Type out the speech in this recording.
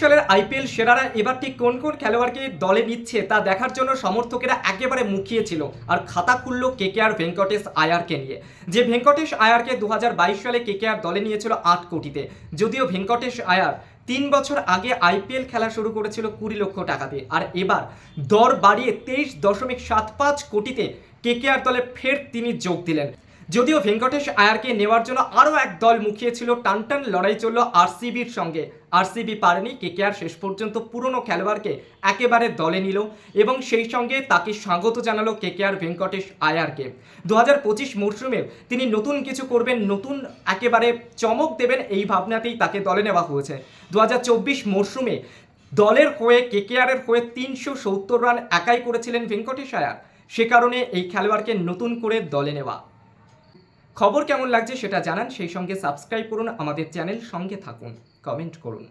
সালের আইপিএল সেরারা এবার ঠিক কোন কোন খেলোয়াড়কে দলে নিচ্ছে তা দেখার জন্য সমর্থকেরা একেবারে মুখিয়ে ছিল আর খাতা খুলল কেকেআর ভেঙ্কটেশ আয়ারকে নিয়ে। যে ভেঙ্কটেশ আয়ারকে দু হাজার বাইশ সালে কে কেকেআর দলে নিয়েছিল আট কোটিতে, যদিও ভেঙ্কটেশ আয়ার তিন বছর আগে আইপিএল খেলা শুরু করেছিল কুড়ি লক্ষ টাকাতে, আর এবার দর বাড়িয়ে তেইশ দশমিক সাত পাঁচ কোটিতে কে কেকেআর দলে ফের তিনি যোগ দিলেন। যদিও ভেঙ্কটেশ আয়ারকে নেওয়ার জন্য আরও এক দল মুখিয়েছিল, টানটান লড়াই চলল আরসিবির সঙ্গে। আরসিবি পারেনি, কেকেআর শেষ পর্যন্ত পুরনো খেলোয়াড়কে একেবারে দলে নিল এবং সেই সঙ্গে তাকে স্বাগত জানালো কেকেআর ভেঙ্কটেশ আয়ারকে। দু হাজার পঁচিশ মরশুমে তিনি নতুন কিছু করবেন, নতুন একেবারে চমক দেবেন এই ভাবনাতেই তাকে দলে নেওয়া হয়েছে। দু হাজার চব্বিশ মরশুমে দলের হয়ে কে কেকেআরের হয়ে তিনশো সত্তর রান একাই করেছিলেন ভেঙ্কটেশ আয়ার। সে কারণে এই খেলোয়াড়কে নতুন করে দলে নেওয়া। খবর কেমন লাগছে সেটা জানান, সেই সঙ্গে সাবস্ক্রাইব করুন আমাদের চ্যানেল সঙ্গে থাকুন কমেন্ট করুন।